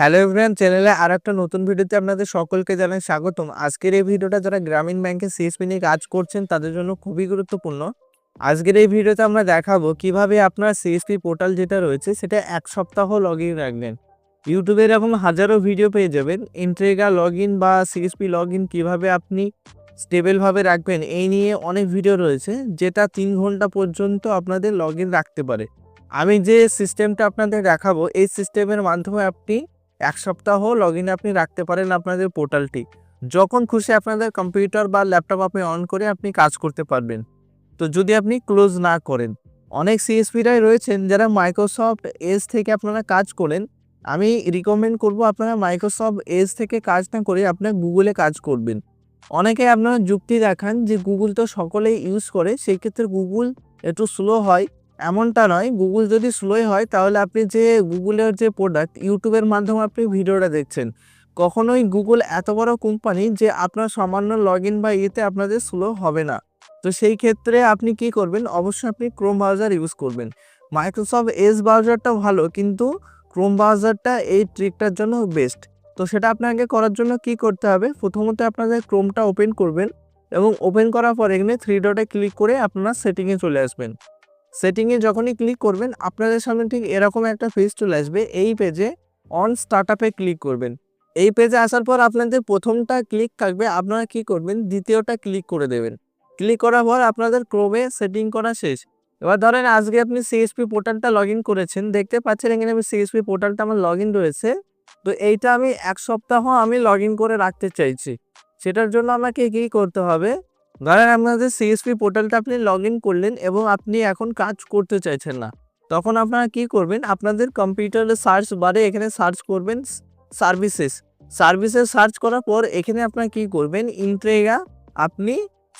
Hello everyone চ্যানেলে আর একটা নতুন ভিডিওতে আপনাদের সকলকে জানাই স্বাগতম। আজকের এই ভিডিওটা যারা গ্রামীণ ব্যাংকে সিএসপি নিয়ে কাজ করছেন, তাদের জন্য খুবই গুরুত্বপূর্ণ। আজকের এই ভিডিওতে আমরা দেখাবো কীভাবে আপনার সিএসপি পোর্টাল যেটা রয়েছে, সেটা এক সপ্তাহ লগ ইন রাখবেন ইউটিউবে এরকম হাজারো ভিডিও পেয়ে যাবেন। ইন্ট্রেগা লগ ইন বা সিএসপি লগ ইন কীভাবে আপনি স্টেবলভাবে রাখবেন, এই নিয়ে অনেক ভিডিও রয়েছে, যেটা তিন ঘণ্টা পর্যন্ত আপনাদের লগ রাখতে পারে। আমি যে সিস্টেমটা আপনাদের দেখাবো, এই সিস্টেমের মাধ্যমে আপনি এক সপ্তাহ লগ আপনি রাখতে পারেন আপনাদের পোর্টালটি যখন খুশি আপনাদের কম্পিউটার বা ল্যাপটপ আপনি অন করে আপনি কাজ করতে পারবেন। তো যদি আপনি ক্লোজ না করেন, অনেক সিএসপিরাই রয়েছেন যারা মাইক্রোসফট এজ থেকে আপনারা কাজ করেন, আমি রিকমেন্ড করব আপনারা মাইক্রোসফট এজ থেকে কাজ না করে আপনার গুগলে কাজ করবেন। অনেকে আপনারা যুক্তি দেখান যে গুগল তো সকলেই ইউজ করে, সেই ক্ষেত্রে গুগল একটু স্লো হয়। এমনটা নয় গুগল যদি স্লোই হয়, তাহলে আপনি যে গুগলের যে প্রোডাক্ট ইউটিউবের মাধ্যমে আপনি ভিডিওটা দেখছেন, কখনোই গুগল এত বড় কোম্পানি যে আপনার সামান্য লগ ইন বা ইয়েতে আপনাদের স্লো হবে না। তো সেই ক্ষেত্রে আপনি কি করবেন? অবশ্যই আপনি ক্রোম ব্রাউজার ইউজ করবেন। মাইক্রোসফট এস ব্রাউজারটা ভালো, কিন্তু ক্রোম ব্রাউজারটা এই ট্রিকটার জন্য বেস্ট তো সেটা আপনাকে করার জন্য কি করতে হবে? প্রথমত আপনাদের ক্রোমটা ওপেন করবেন এবং ওপেন করার পর এখানে থ্রি ডটে ক্লিক করে আপনারা সেটিংয়ে চলে আসবেন। সেটিংয়ে যখনই ক্লিক করবেন, আপনাদের সামনে ঠিক এরকম একটা পেজ চলে আসবে। এই পেজে অন স্টার্টআপে ক্লিক করবেন। এই পেজে আসার পর আপনাদের প্রথমটা ক্লিক থাকবে। আপনারা কি করবেন? দ্বিতীয়টা ক্লিক করে দেবেন। ক্লিক করার পর আপনাদের ক্রোমে সেটিং করা শেষ। এবার ধরেন আজকে আপনি সিএসপি পোর্টালটা লগ করেছেন। দেখতে পাচ্ছেন এখানে আমি সিএসপি পোর্টালটা আমার লগ রয়েছে। তো এইটা আমি এক সপ্তাহ আমি লগ করে রাখতে চাইছি। সেটার জন্য আমাকে কী করতে হবে? ধরেন আপনাদের সিএসপি পোর্টালটা আপনি লগ করলেন এবং আপনি এখন কাজ করতে চাইছেন না। তখন আপনারা কি করবেন? আপনাদের কম্পিউটারে সার্চ বারে এখানে সার্চ করবেন সার্ভিসেস সার্ভিসেস সার্চ করার পর এখানে আপনারা কি করবেন? ইন্ট্রেগা আপনি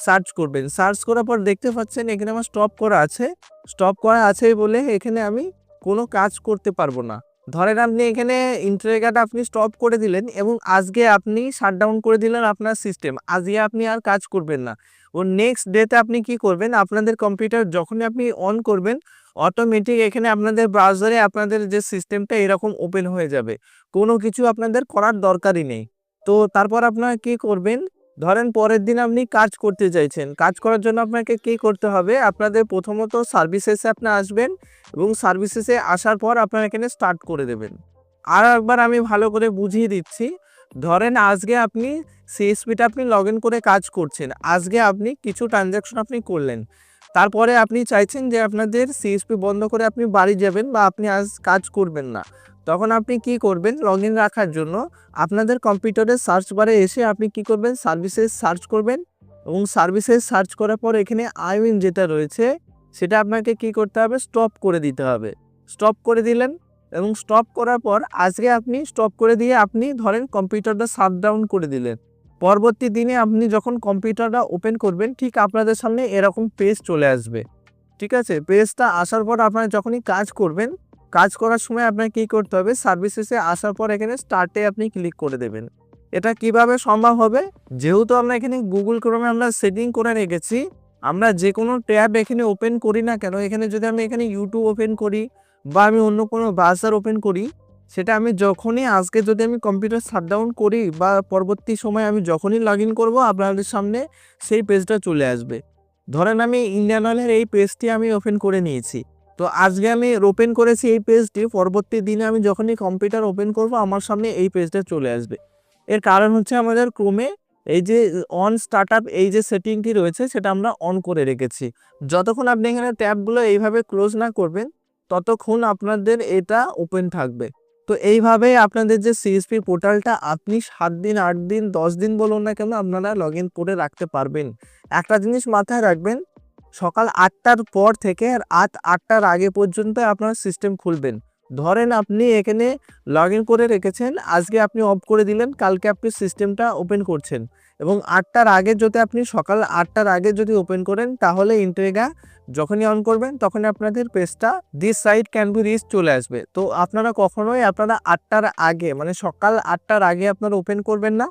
সার্চ করবেন। সার্চ করার পর দেখতে পাচ্ছেন এখানে আমার স্টপ করা আছে। স্টপ করা আছে বলে এখানে আমি কোনো কাজ করতে পারব না। ধরেন আপনি এখানে ইন্টারনেটটা আপনি স্টপ করে দিলেন এবং আজকে আপনি শাটডাউন করে দিলেন আপনার সিস্টেম আজকে আপনি আর কাজ করবেন না। ও নেক্সট ডেতে আপনি কি করবেন? আপনাদের কম্পিউটার যখনই আপনি অন করবেন অটোমেটিক এখানে আপনাদের ব্রাউজারে আপনাদের যে সিস্টেমটা এরকম ওপেন হয়ে যাবে। কোনো কিছু আপনাদের করার দরকারই নেই। তো তারপর আপনারা কি করবেন? ধরেন পরের দিন আপনি কাজ করতে চাইছেন। কাজ করার জন্য আপনাকে কি করতে হবে? আপনাদের প্রথমত সার্ভিসেসে আপনি আসবেন এবং সার্ভিসেসে আসার পর আপনারা এখানে স্টার্ট করে দেবেন। আর একবার আমি ভালো করে বুঝিয়ে দিচ্ছি। ধরেন আজকে আপনি সিএসপিটা আপনি লগ করে কাজ করছেন। আজকে আপনি কিছু ট্রানজ্যাকশন আপনি করলেন। তারপরে আপনি চাইছেন যে আপনাদের সিএসপি বন্ধ করে আপনি বাড়ি যাবেন বা আপনি আজ কাজ করবেন না। তখন আপনি কি করবেন? লগ রাখার জন্য আপনাদের কম্পিউটারে সার্চ বারে এসে আপনি কি করবেন? সার্ভিসেস সার্চ করবেন এবং সার্ভিসেস সার্চ করার পর এখানে আইউইন যেটা রয়েছে সেটা আপনাকে কি করতে হবে? স্টপ করে দিতে হবে। স্টপ করে দিলেন এবং স্টপ করার পর আজকে আপনি স্টপ করে দিয়ে আপনি ধরেন কম্পিউটারটা শাট ডাউন করে দিলেন। পরবর্তী দিনে আপনি যখন কম্পিউটারটা ওপেন করবেন, ঠিক আপনাদের সামনে এরকম পেজ চলে আসবে। ঠিক আছে? পেজটা আসার পর আপনারা যখনই কাজ করবেন কাজ করার সময় আপনাকে কী করতে হবে? সার্ভিসেসে আসার পর এখানে স্টার্টে আপনি ক্লিক করে দেবেন। এটা কীভাবে সম্ভব হবে? যেহেতু আমরা এখানে গুগল ক্রোমে আমরা সেটিং করে রেখেছি, আমরা যে কোনো ট্যাব এখানে ওপেন করি না কেন? এখানে যদি আমি এখানে ইউটিউব ওপেন করি বা আমি অন্য কোনো ব্রাউজার ওপেন করি, সেটা আমি যখনই আজকে যদি আমি কম্পিউটার শাটডাউন করি বা পরবর্তী সময় আমি যখনই লগ ইন করব, আপনাদের সামনে সেই পেজটা চলে আসবে। ধরেন আমি ইন্ডিয়ান অয়েলের এই পেজটি আমি ওপেন করে নিয়েছি। তো আজকে আমি ওপেন করেছি এই পেজটি পরবর্তী দিনে আমি যখনই কম্পিউটার ওপেন করব, আমার সামনে এই পেজটা চলে আসবে। এর কারণ হচ্ছে আমাদের ক্রোমে এই যে অন স্টার্ট এই যে সেটিংটি রয়েছে, সেটা আমরা অন করে রেখেছি। যতক্ষণ আপনি এখানে ট্যাবগুলো এইভাবে ক্লোজ না করবেন, ততক্ষণ আপনাদের এটা ওপেন থাকবে। তো এইভাবে আপনাদের যে সিএসপি পোর্টালটা আপনি সাত দিন, আট দিন, দশ দিন বলুন না কেন, আপনারা লগ করে রাখতে পারবেন। একটা জিনিস মাথায় রাখবেন সকাল আটটার পর থেকে রাত আটটার আগে পর্যন্ত আপনার সিস্টেম খুলবেন। ধরেন আপনি এখানে লগ করে রেখেছেন, আজকে আপনি অফ করে দিলেন, কালকে আপনি সিস্টেমটা ওপেন করছেন। এবং আটটার আগে যদি আপনি সকাল আটটার আগে যদি ওপেন করেন, তাহলে ইন্টেগা যখনই অন করবেন, তখনই আপনাদের পেজটা this side can be reach চলে আসবে। তো আপনারা কখনোই আপনারা আটটার আগে মানে সকাল আটটার আগে আপনারা ওপেন করবেন না,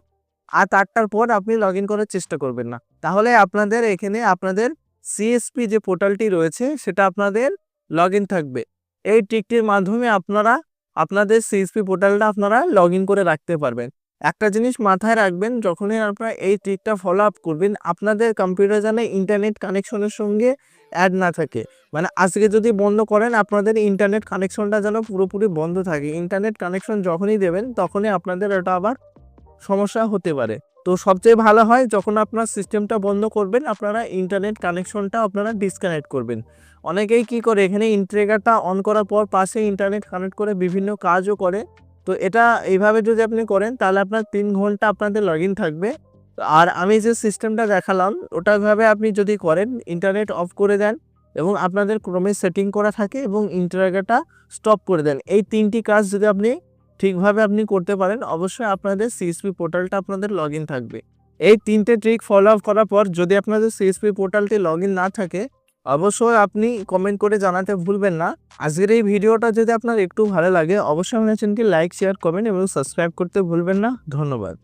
আট, আটটার পর আপনি লগ করার চেষ্টা করবেন না। তাহলে আপনাদের এখানে আপনাদের সিএসপি যে পোর্টালটি রয়েছে, সেটা আপনাদের লগ থাকবে। এই ট্রিকটির মাধ্যমে আপনারা, আপনাদের সিএসপি পোর্টালটা আপনারা লগ করে রাখতে পারবেন। একটা জিনিস মাথায় রাখবেন, যখনই আপনারা এই ট্রিকটা ফলো আপ করবেন, আপনাদের কম্পিউটার যেন ইন্টারনেট কানেকশনের সঙ্গে অ্যাড না থাকে। মানে আজকে যদি বন্ধ করেন, আপনাদের ইন্টারনেট কানেকশনটা যেন পুরোপুরি বন্ধ থাকে। ইন্টারনেট কানেকশন যখনই দেবেন, তখনই আপনাদের ওটা আবার সমস্যা হতে পারে। তো সবচেয়ে ভালো হয় যখন আপনার সিস্টেমটা বন্ধ করবেন, আপনারা ইন্টারনেট কানেকশনটা আপনারা ডিসকানেক্ট করবেন। অনেকেই কি করে, এখানে ইন্ট্রেগারটা অন করার পর পাশে ইন্টারনেট কানেক্ট করে বিভিন্ন কাজও করে। তো এটা এইভাবে যদি আপনি করেন, তাহলে আপনার তিন ঘণ্টা আপনাদের লগ থাকবে। আর আমি যে সিস্টেমটা দেখালাম, ওটাভাবে আপনি যদি করেন ইন্টারনেট অফ করে দেন এবং আপনাদের ক্রমে সেটিং করা থাকে এবং ইন্টারনেটটা স্টপ করে দেন। এই তিনটি কাজ যদি আপনি ঠিকভাবে আপনি করতে পারেন, অবশ্যই আপনাদের সিএসপি পোর্টালটা আপনাদের লগ থাকবে। এই তিনটে ট্রিক ফলো আপ করার পর যদি আপনাদের সিএসপি পোর্টালটি লগ না থাকে, অবশ্যই আপনি কমেন্ট করে জানাতে ভুলবেন না। আজকের এই ভিডিওটা যদি আপনার একটু ভালো লাগে, অবশ্যই আপনার চ্যানেলকে লাইক শেয়ার করবেন এবং সাবস্ক্রাইব করতে ভুলবেন না। ধন্যবাদ।